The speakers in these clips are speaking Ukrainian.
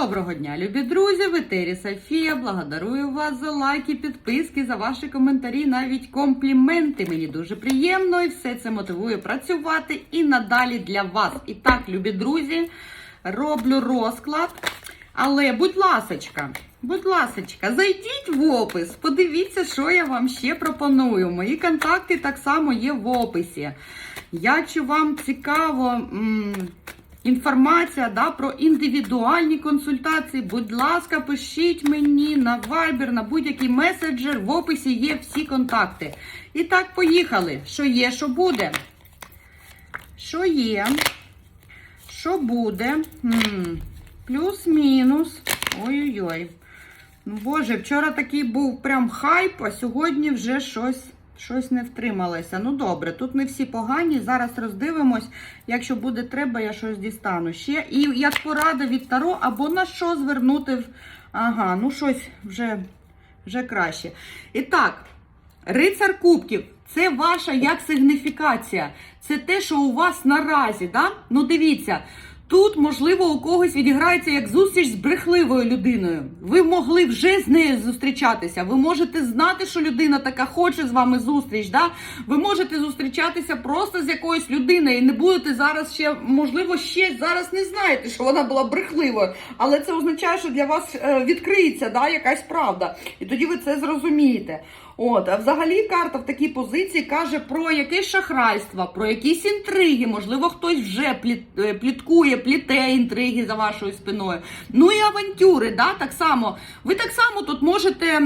Доброго дня, любі друзі! В етері Софія. Благодарую вас за лайки, підписки, за ваші коментарі, навіть компліменти. Мені дуже приємно і все це мотивує працювати і надалі для вас. І так, любі друзі, роблю розклад. Але, будь ласочка, будь ласочка, зайдіть в опис, подивіться, що я вам ще пропоную. Мої контакти так само є в описі. Якщо вам цікаво. Інформація да, про індивідуальні консультації. Будь ласка, пишіть мені на Viber, на будь-який меседжер. В описі є всі контакти. І так, поїхали. Що є, що буде? Що є? Що буде? Плюс-мінус. Ой-ой-ой. Ну, Боже, вчора такий був прям хайп, а сьогодні вже щось. Щось не втрималося. Ну добре, тут не всі погані. Зараз роздивимось. Якщо буде треба, я щось дістану ще. І як порада від Таро, або на що звернути. Ага, ну щось вже, вже краще. І так, рицар кубків. Це ваша як сигніфікація. Це те, що у вас наразі. Да? Ну дивіться. Тут, можливо, у когось відіграється як зустріч з брехливою людиною. Ви могли вже з нею зустрічатися. Ви можете знати, що людина така хоче з вами зустріч. Да? Ви можете зустрічатися просто з якоюсь людиною і не будете зараз ще, можливо, ще зараз не знаєте, що вона була брехливою. Але це означає, що для вас е, відкриється да, якась правда. І тоді ви це зрозумієте. От, а взагалі карта в такій позиції каже про якесь шахрайство, про якісь інтриги. Можливо, хтось вже е, пліткує, пліте інтриги за вашою спиною. Ну і авантюри, да, так само. Ви так само тут можете.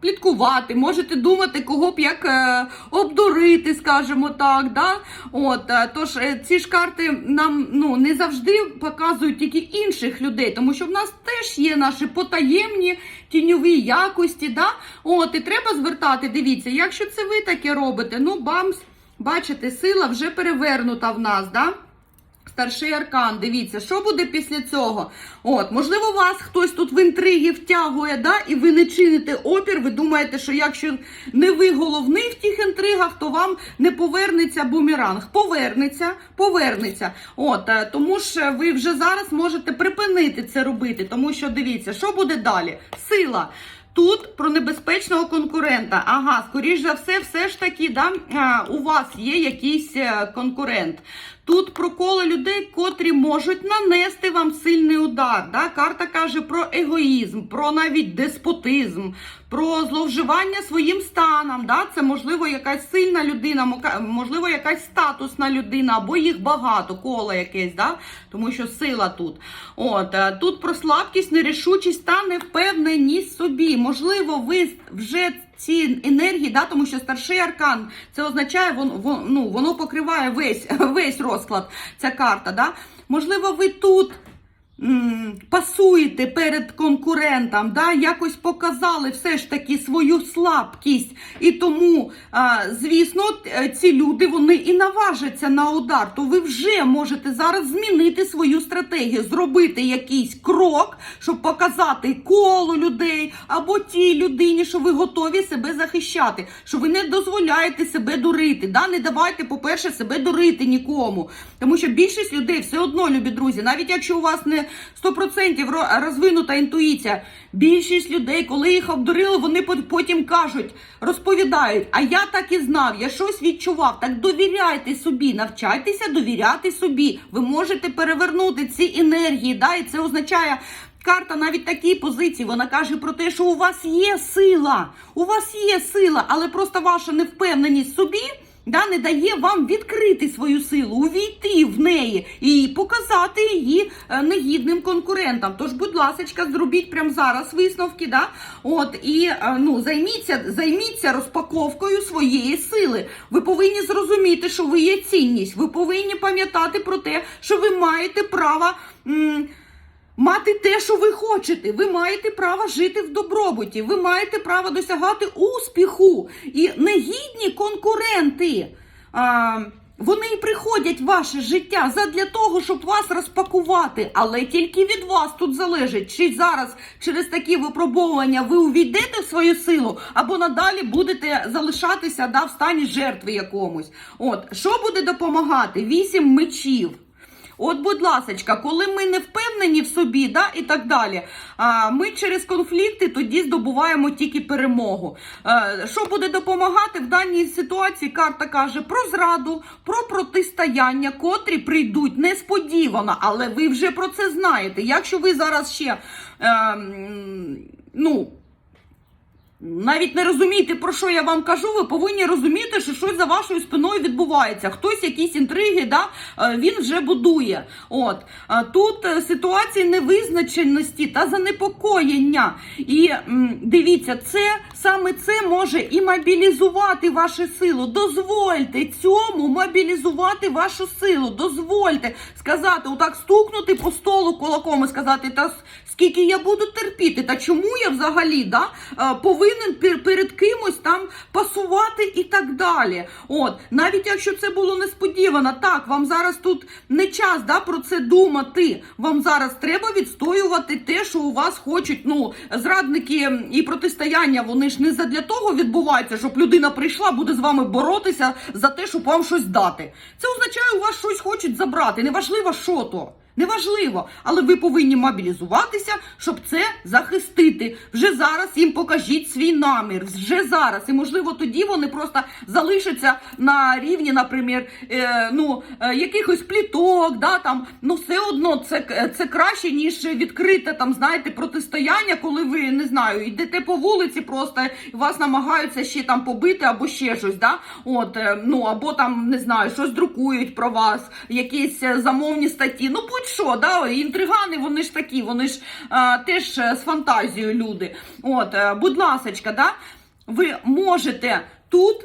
Пліткувати, можете думати, кого б як е, обдурити, скажімо так. Да? От, е, тож е, ці ж карти нам ну, не завжди показують тільки інших людей, тому що в нас теж є наші потаємні тіньові якості. Да? От, і треба звертати, дивіться, якщо це ви таке робите, ну бамс, бачите, сила вже перевернута в нас. Да? Старший аркан, дивіться, що буде після цього. От, можливо, вас хтось тут в інтриги втягує, да, і ви не чините опір. Ви думаєте, що якщо не ви головний в тих інтригах, то вам не повернеться бумеранг. Повернеться, повернеться. От, е, тому ж ви вже зараз можете припинити це робити, тому що дивіться, що буде далі? Сила. Тут про небезпечного конкурента. Ага, скоріш за все, все ж таки, да, у вас є якийсь е, конкурент. Тут про коло людей, котрі можуть нанести вам сильний удар. Да? Карта каже про егоїзм, про навіть деспотизм, про зловживання своїм станом. Да? Це можливо якась сильна людина, можливо, якась статусна людина, або їх багато, коло якесь, да? тому що сила тут. От, е, тут про слабкість, нерішучість та невпевненість собі. Можливо, ви вже ці енергії, да, тому що старший аркан це означає, вон, вон, ну, воно покриває весь, весь розклад, ця карта. Да? Можливо, ви тут пасуєте перед конкурентом, да? якось показали все ж таки свою слабкість. І тому, звісно, е, ці люди вони і наважаться на удар. То ви вже можете зараз змінити свою стратегію, зробити якийсь крок, щоб показати колу людей або тій людині, що ви готові себе захищати, що ви не дозволяєте себе дурити. Да? Не давайте, по-перше, себе дурити нікому. Тому що більшість людей все одно, любі друзі, навіть якщо у вас не 100% розвинута інтуїція, більшість людей, коли їх обдурили, вони потім кажуть, розповідають, а я так і знав, я щось відчував. Так довіряйте собі, навчайтеся довіряти собі. Ви можете перевернути ці енергії, да? і це означає. Карта навіть такій позиції, вона каже про те, що у вас є сила, у вас є сила, але просто ваша невпевненість собі да, не дає вам відкрити свою силу, увійти в неї і показати її е, негідним конкурентам. Тож, будь ласка, зробіть прямо зараз висновки, да? От і е, ну займіться, займіться розпаковкою своєї сили. Ви повинні зрозуміти, що ви є цінність. Ви повинні пам'ятати про те, що ви маєте право. Мати те, що ви хочете, ви маєте право жити в добробуті, ви маєте право досягати успіху. І негідні конкуренти, а, вони і приходять в ваше життя задля того, щоб вас розпакувати. Але тільки від вас тут залежить, чи зараз через такі випробовування ви увійдете в свою силу, або надалі будете залишатися да, в стані жертви якомусь. От що буде допомагати? Вісім мечів. От, будь ласочка, коли ми не впевнені в собі, да, і так далі, а, ми через конфлікти тоді здобуваємо тільки перемогу. Е, Що буде допомагати в даній ситуації? Карта каже про зраду, про протистояння, котрі прийдуть несподівано, але ви вже про це знаєте. Якщо ви зараз ще ем, ну. Навіть не розумієте, про що я вам кажу, ви повинні розуміти, що щось за вашою спиною відбувається. Хтось якісь інтриги, да, е, він вже будує. От тут е, ситуації невизначеності та занепокоєння. І дивіться, це саме це може і мобілізувати вашу силу. Дозвольте цьому мобілізувати вашу силу. Дозвольте сказати, отак стукнути по столу кулаком і сказати, та скільки я буду терпіти, та чому я взагалі да, е, повинен перед кимось там пасувати і так далі. От, навіть якщо це було несподівано, так, вам зараз тут не час да, про це думати. Вам зараз треба відстоювати те, що у вас хочуть. Ну, зрадники і протистояння, вони ж не задля того відбувається, щоб людина прийшла, буде з вами боротися за те, щоб вам щось дати. Це означає, у вас щось хочуть забрати. Неважливо, що то. Неважливо, але ви повинні мобілізуватися, щоб це захистити. Вже зараз їм покажіть свій намір. Вже зараз. І можливо тоді вони просто залишаться на рівні, наприклад, е, ну, е, якихось пліток, да, там, ну все одно це, це краще, ніж відкрите там, знаєте, протистояння, коли ви не знаю, йдете по вулиці, просто вас намагаються ще там побити або ще щось. Да? От, е, ну, або там не знаю, щось друкують про вас, якісь е, замовні статті. Ну, будь-що, да? інтригани, вони ж такі, вони ж е, теж е, з фантазією люди. От, е, будь ласочка, да? ви можете тут.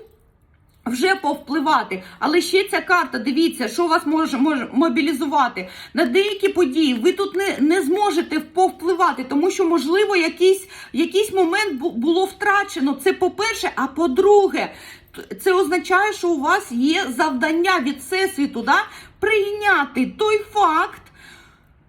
Вже повпливати, але ще ця карта, дивіться, що вас може, може мобілізувати на деякі події. Ви тут не, не зможете повпливати, тому що, можливо, якийсь, якийсь момент було втрачено. Це по-перше, а по-друге, це означає, що у вас є завдання від всесвіту да, прийняти той факт,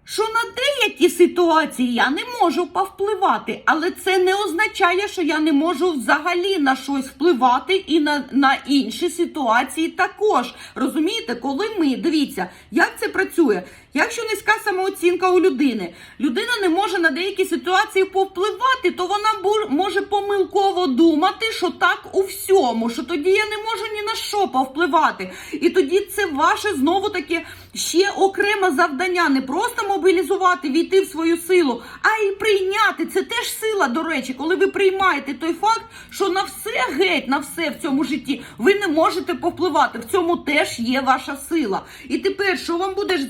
що на деякі ситуації я не можу повпливати, але це не означає, що я не можу взагалі на щось впливати і на, на інші ситуації також. Розумієте, коли ми дивіться, як це працює? Якщо низька самооцінка у людини, людина не може на деякі ситуації повпливати, то вона може помилково думати, що так у всьому, що тоді я не можу ні на що повпливати. І тоді це ваше знову таки ще окреме завдання, не просто мобілізувати, війти в свою силу, а й прийняти. Це теж сила, до речі, коли ви приймаєте той факт, що на все геть, на все в цьому житті ви не можете повпливати. В цьому теж є ваша сила. І тепер, що вам буде ж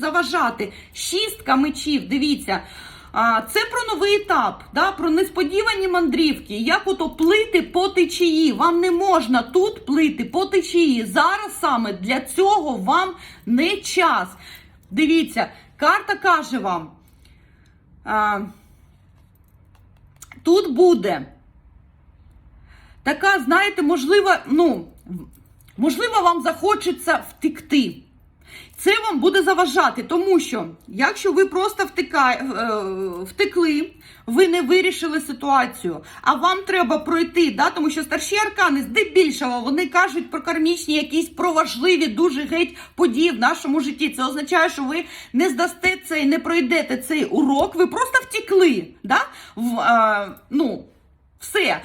заважати? Шістка мечів, дивіться. Це про новий етап, да, про несподівані мандрівки, як ото плити по течії. Вам не можна тут плити по течії. Зараз саме для цього вам не час. Дивіться, карта каже вам. А, тут буде така, знаєте, можливо, ну, можливо, вам захочеться втекти. Це вам буде заважати, тому що якщо ви просто втика, е, втекли, ви не вирішили ситуацію, а вам треба пройти, да, тому що старші аркани здебільшого вони кажуть про кармічні якісь про важливі дуже геть події в нашому житті. Це означає, що ви не здасте цей, не пройдете цей урок, ви просто втекли. Да? В, е, ну, все.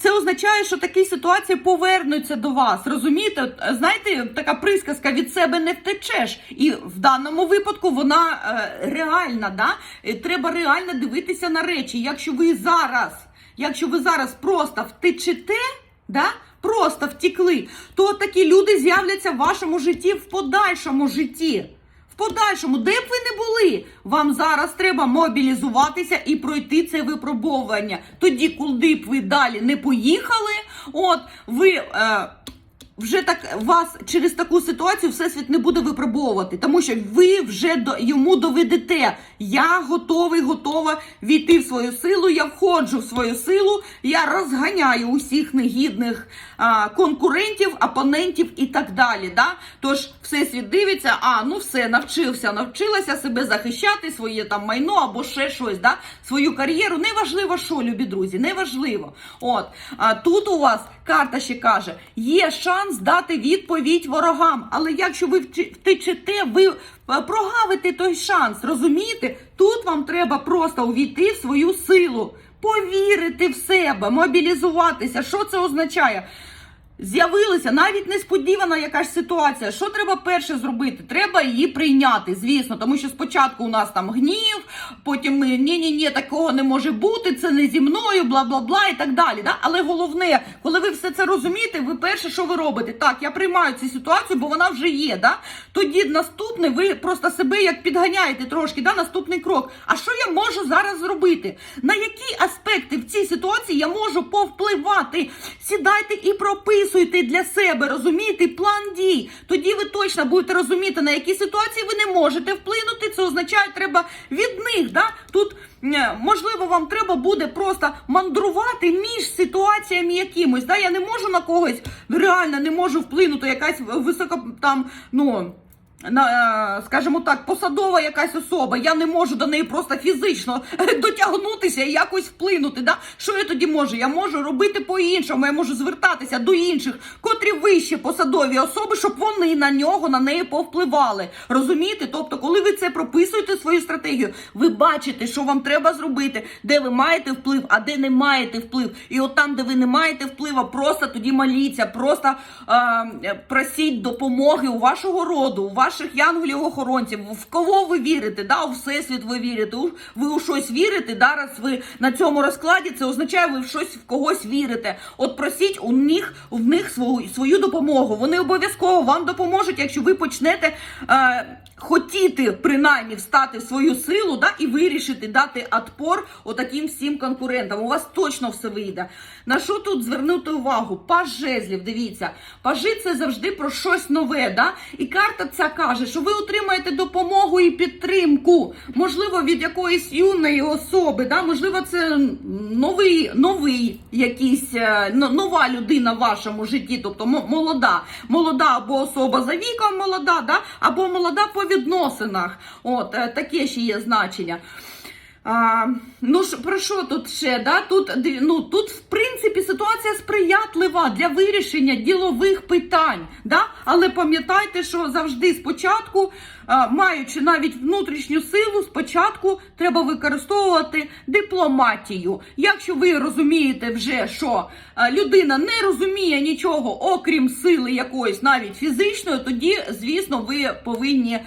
Це означає, що такі ситуації повернуться до вас. Розумієте? Знаєте, така присказка від себе не втечеш. І в даному випадку вона е, реальна. Да? Е, Треба реально дивитися на речі. Якщо ви зараз, якщо ви зараз просто втечете, да? просто втікли, то такі люди з'являться в вашому житті в подальшому житті. Подальшому, де б ви не були, вам зараз треба мобілізуватися і пройти це випробовування. Тоді, куди б ви далі не поїхали, от ви. Е, вже так вас через таку ситуацію всесвіт не буде випробовувати, тому що ви вже до йому доведете. Я готовий, готова війти в свою силу. Я входжу в свою силу, я розганяю усіх негідних а, конкурентів, опонентів і так далі. Да? Тож всесвіт дивиться, а ну все, навчився, навчилася себе захищати, своє там майно або ще щось, да? свою кар'єру. Неважливо, що, любі друзі, неважливо. От а тут у вас карта ще каже, є шанс шанс дати відповідь ворогам. Але якщо ви втечете, ви е, прогавите той шанс. Розумієте? Тут вам треба просто увійти в свою силу, повірити в себе, мобілізуватися. Що це означає? З'явилася навіть несподівана якась ситуація. Що треба перше зробити? Треба її прийняти, звісно, тому що спочатку у нас там гнів, потім ми ні, ні, такого не може бути, це не зі мною, бла бла бла і так далі. Да? Але головне, коли ви все це розумієте, ви перше, що ви робите? Так, я приймаю цю ситуацію, бо вона вже є. Да? Тоді наступне, ви просто себе як підганяєте трошки. Да? Наступний крок. А що я можу зараз зробити? На які аспекти в цій ситуації я можу повпливати? Сідайте і прописуйте для себе, розумієте, план дій. Тоді ви точно будете розуміти, на які ситуації ви не можете вплинути. Це означає, треба від них. Да? Тут можливо вам треба буде просто мандрувати між ситуаціями якимось. Да? Я не можу на когось реально не можу вплинути, якась висока там, ну. Е, скажімо так, посадова якась особа, я не можу до неї просто фізично дотягнутися і якось вплинути. Да? Що я тоді можу? Я можу робити по-іншому, я можу звертатися до інших, котрі вищі посадові особи, щоб вони на нього, на неї повпливали. Розумієте? Тобто, коли ви це прописуєте свою стратегію, ви бачите, що вам треба зробити, де ви маєте вплив, а де не маєте вплив. І от там, де ви не маєте впливу, просто тоді моліться, просто е, просіть допомоги у вашого роду, у ваших янголів-охоронців, в кого ви вірите, да, у всесвіт ви вірите, ви у щось вірите, да, раз ви на цьому розкладі, це означає, ви в щось в когось вірите. От просіть у них в них свою, свою допомогу. Вони обов'язково вам допоможуть, якщо ви почнете. Е, Хотіти принаймні встати в свою силу да, і вирішити дати отпор отаким всім конкурентам. У вас точно все вийде. На що тут звернути увагу? Паж жезлів, дивіться. Пажи це завжди про щось нове. Да? І карта ця каже, що ви отримаєте допомогу і підтримку. Можливо, від якоїсь юної особи. Да? Можливо, це новий, новий якийсь е, нова людина в вашому житті, тобто молода. Молода або особа за віком молода, да? або молода по відносинах. От е, таке ще є значення. А, ну ж про що тут ще? Да? Тут, ну, тут, в принципі, ситуація сприятлива для вирішення ділових питань. Да? Але пам'ятайте, що завжди спочатку, маючи навіть внутрішню силу, спочатку треба використовувати дипломатію. Якщо ви розумієте вже, що людина не розуміє нічого, окрім сили якоїсь, навіть фізичної, тоді, звісно, ви повинні,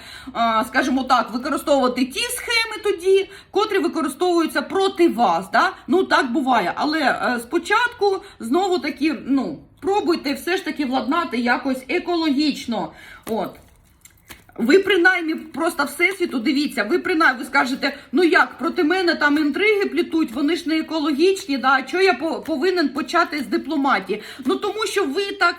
скажімо так, використовувати ті схеми тоді, котрі використовуються проти вас. Да? Ну так буває. Але е, спочатку знову таки, ну, пробуйте все ж таки владнати якось екологічно. От. Ви принаймні просто всесвіту дивіться, ви принаймні ви скажете, ну як проти мене там інтриги плітуть, вони ж не екологічні. Да, що я по- повинен почати з дипломатії? Ну тому що ви так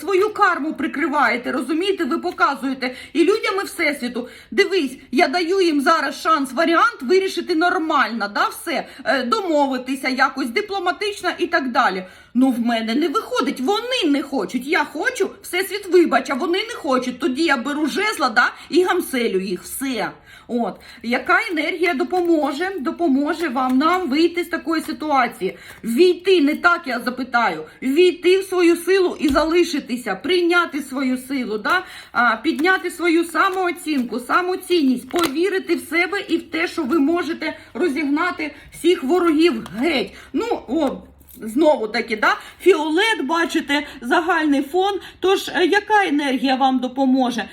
свою карму прикриваєте, розумієте? Ви показуєте і людям і всесвіту. Дивись, я даю їм зараз шанс, варіант вирішити нормально, да, все е, домовитися якось дипломатично і так далі. Ну в мене не виходить, вони не хочуть. Я хочу, всесвіт вибач, а вони не хочуть. Тоді я беру жезла да, і гамселю їх. Все. От яка енергія допоможе, допоможе вам нам вийти з такої ситуації, війти не так, я запитаю, війти в свою силу і залишитися, прийняти свою силу, да? а, підняти свою самооцінку, самоцінність, повірити в себе і в те, що ви можете розігнати всіх ворогів геть. Ну, о, Знову таки, да? фіолет, бачите, загальний фон. Тож, е, яка енергія вам допоможе?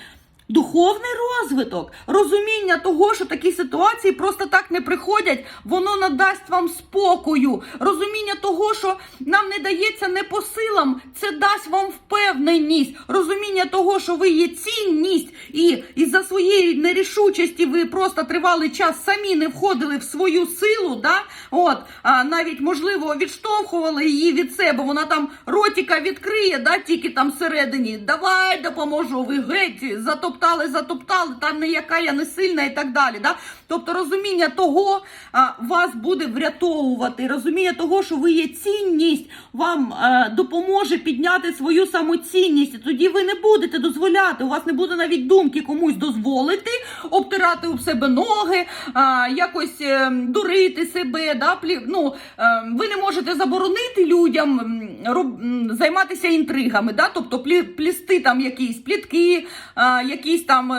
Духовний розвиток, розуміння того, що такі ситуації просто так не приходять, воно надасть вам спокою. Розуміння того, що нам не дається не по силам, це дасть вам впевненість. Розуміння того, що ви є цінність, і із-за своєї нерішучості ви просто тривалий час самі не входили в свою силу. Да? От, а навіть можливо відштовхували її від себе. Вона там ротика відкриє, да, тільки там всередині. Давай допоможу, ви геть затоптали затоптали, затоптали, там не яка я не сильна і так далі. Да? Тобто розуміння того а, вас буде врятовувати, розуміння того, що ви є цінність, вам е, допоможе підняти свою самоцінність. І тоді ви не будете дозволяти. У вас не буде навіть думки комусь дозволити обтирати у себе ноги, а, якось е, дурити себе. Да? Плі, ну, е, ви не можете заборонити людям роб, займатися інтригами, да? тобто плі, плісти там якісь плітки, а, якісь там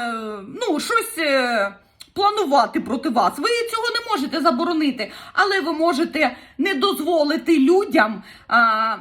ну, щось. Планувати проти вас. Ви цього не можете заборонити, але ви можете не дозволити людям а,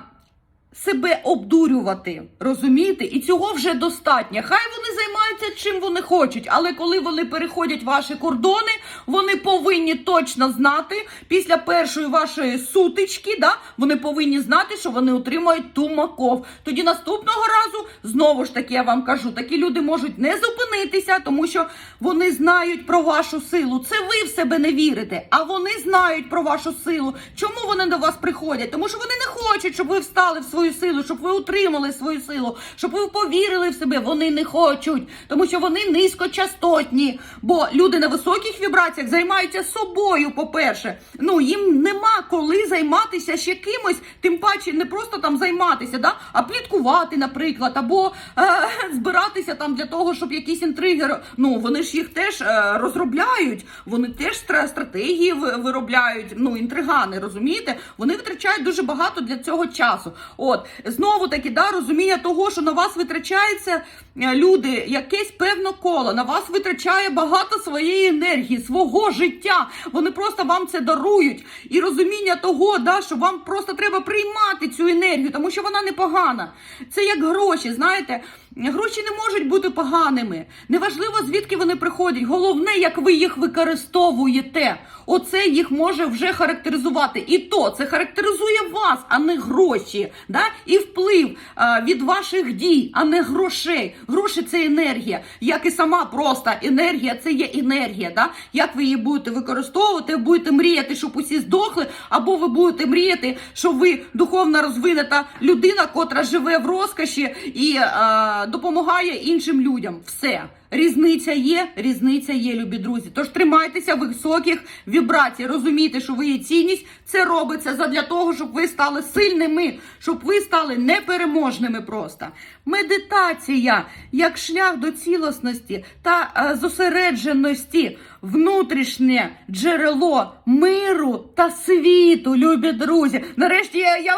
себе обдурювати. Розумієте? І цього вже достатньо. Хай вони займаються чим вони хочуть, але коли вони переходять ваші кордони, вони повинні точно знати після першої вашої сутички, да, вони повинні знати, що вони отримають тумаков. Тоді наступного разу, знову ж таки, я вам кажу, такі люди можуть не зупинитися, тому що вони знають про вашу силу. Це ви в себе не вірите, а вони знають про вашу силу. Чому вони до вас приходять? Тому що вони не хочуть, щоб ви встали в свою силу, щоб ви утримали свою силу, щоб ви повірили в себе. Вони не хочуть, тому що вони низькочастотні. Бо люди на високих вібраціях займаються собою. По-перше, ну їм нема коли займатися ще кимось, тим паче не просто там займатися, да, а пліткувати, наприклад, або е, збиратися там для того, щоб якісь інтриги. Ну вони ж їх теж е, розробляють, вони теж стра- стратегії ви- виробляють. Ну інтригани, розумієте? Вони витрачають дуже багато для цього часу. От знову таки, да, розуміння того, що на вас витрачається е, люди, якесь певне коло, на вас витрачає багато своєї енергії, свого життя. Вони просто вам це дарують. І розуміння того, да, що вам просто треба приймати цю енергію, тому що вона непогана. Це як гроші, знаєте. Гроші не можуть бути поганими. Неважливо, звідки вони приходять. Головне, як ви їх використовуєте. Оце їх може вже характеризувати. І то це характеризує вас, а не гроші. Да? І вплив а, від ваших дій, а не грошей. Гроші це енергія. Як і сама просто енергія, це є енергія. Да? Як ви її будете використовувати, будете мріяти, щоб усі здохли, або ви будете мріяти, що ви духовно розвинена людина, котра живе в розкоші і а, допомагає іншим людям. Все. Різниця є, різниця є, любі друзі. Тож тримайтеся високих вібрацій. Розумійте, що ви є цінність. Це робиться задля того, щоб ви стали сильними, щоб ви стали непереможними просто. Медитація як шлях до цілісності та е, зосередженості, внутрішнє джерело миру та світу, любі друзі. Нарешті я, я,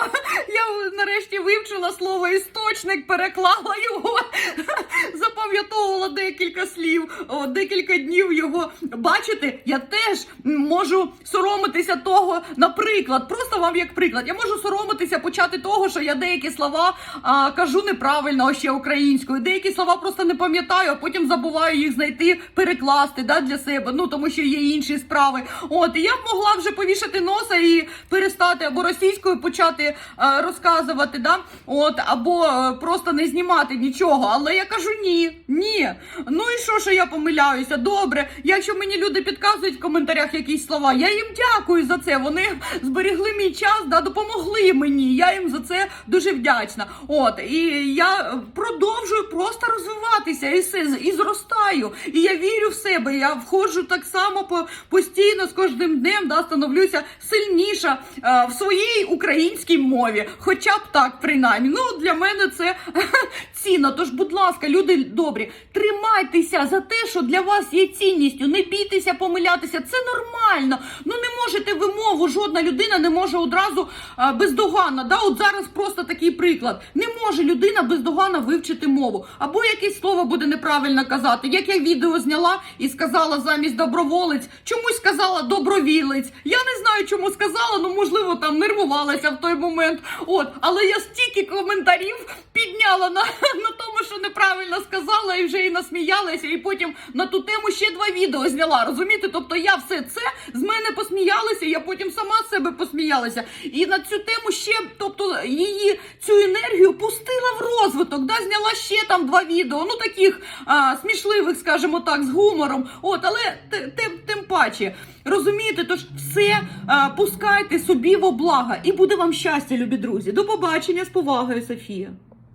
я нарешті вивчила слово істочник, переклала його, запам'ятовувала декілька слів, декілька днів його. Бачите, я теж можу соромитися того, наприклад, просто вам як приклад, я можу соромитися почати того, що я деякі слова а, кажу неправильно ще українською, деякі слова просто не пам'ятаю, а потім забуваю їх знайти, перекласти да, для себе. Ну тому що є інші справи. От і я б могла вже повішати носа і перестати або російською почати е, розказувати, да? От, або е, просто не знімати нічого. Але я кажу ні, ні. Ну і що, що я помиляюся? Добре. Якщо мені люди підказують в коментарях якісь слова, я їм дякую за це. Вони зберегли мій час, да, допомогли мені. Я їм за це дуже вдячна. От і я продовжую просто розвиватися і і зростаю. І я вірю в себе. Я входжу так само по постійно з кожним днем, да, становлюся сильніша е, в своїй українській мові. Хоча б так, принаймні. Ну для мене це цінно. Тож, будь ласка, люди добрі, тримайтеся за те, що для вас є цінністю. Не бійтеся помилятися. Це нормально. Ну не можете ви мову. Жодна людина не може одразу е, бездоганно. Да, от зараз просто такий приклад. Не може людина бездоганно вивчити мову. Або якесь слово буде неправильно казати. Як я відео зняла і сказала замість доброволець, чомусь сказала добровілець. Я не знаю, чому сказала, ну можливо там нервувалася в той момент. От, але я стільки коментарів підняла на, на тому, що неправильно сказала, і вже і насміялася, і потім на ту тему ще два відео зняла. Розумієте? Тобто я все це з мене посміялася, я потім сама з себе посміялася. І на цю тему ще, тобто її цю енергію пустила в розвиток. Да, зняла ще там два відео, ну таких а, смішливих, скажімо так, з гумором. От, але тим, тим паче. Розумієте, тож все а, пускайте собі во благо, і буде вам щастя, любі друзі. До побачення з повагою, Софія.